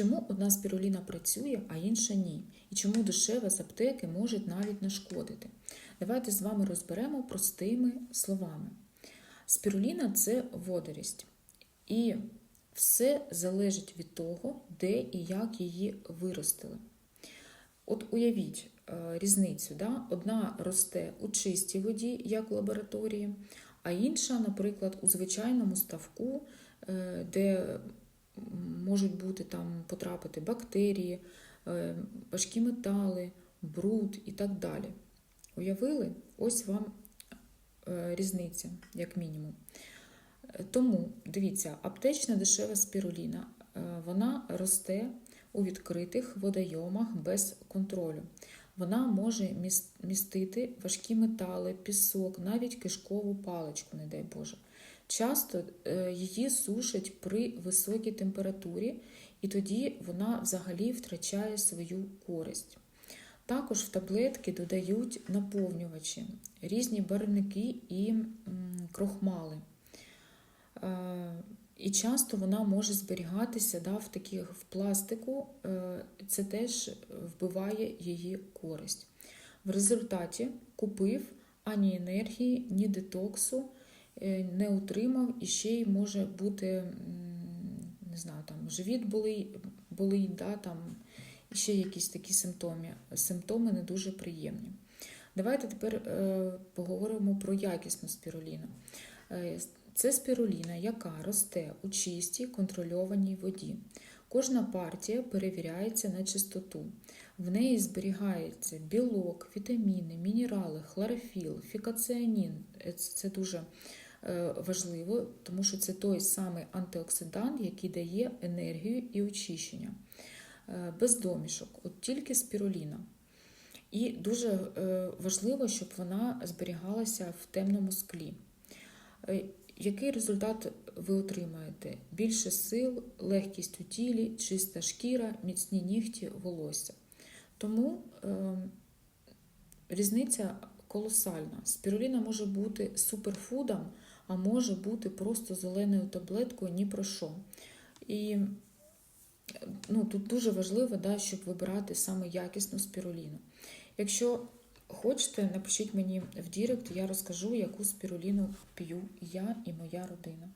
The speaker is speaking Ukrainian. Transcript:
Чому одна спіруліна працює, а інша ні? І чому дешева з аптеки може навіть нашкодити? Давайте з вами розберемо простими словами. Спіруліна це водорість. І все залежить від того, де і як її виростили. От уявіть е, різницю. Да? Одна росте у чистій воді, як в лабораторії, а інша, наприклад, у звичайному ставку, е, де можуть бути там потрапити бактерії, е, важкі метали, бруд і так далі. Уявили? Ось вам е, різниця, як мінімум. Е, Тому дивіться, аптечна дешева спіруліна, вона росте у відкритих водойомах без контролю. Вона може містити важкі метали, пісок, навіть кишкову паличку, не дай Боже. Часто е, її сушать при високій температурі, і тоді вона взагалі втрачає свою користь. Також в таблетки додають наповнювачі, різні барвники і крохмали. Е, І часто вона може зберігатися да, в таких в пластику, е, це теж вбиває її користь. В результаті купив ані енергії, ні детоксу, не утримав і ще й може бути, не знаю, там живіт болить, болить да, там, ще якісь такі симптоми, симптоми не дуже приємні. Давайте тепер е, поговоримо про якісну спіруліну. Е, Це спіруліна, яка росте у чистій контрольованій воді. Кожна партія перевіряється на чистоту. В неї зберігається білок, вітаміни, мінерали, хлорофіл, фікаціанін. Е, Це дуже е, важливо, тому що це той самий антиоксидант, який дає енергію і очищення. Е, Без домішок, от тільки спіруліна. І дуже важливо, щоб вона зберігалася в темному склі. Який результат ви отримаєте? Більше сил, легкість у тілі, чиста шкіра, міцні нігті, волосся. Тому е, різниця колосальна. Спіруліна може бути суперфудом, а може бути просто зеленою таблеткою ні про що. І ну, тут дуже важливо, да, щоб вибирати саме якісну спіруліну. Якщо хочете, напишіть мені в Дірект, я розкажу, яку спіруліну п'ю я і моя родина.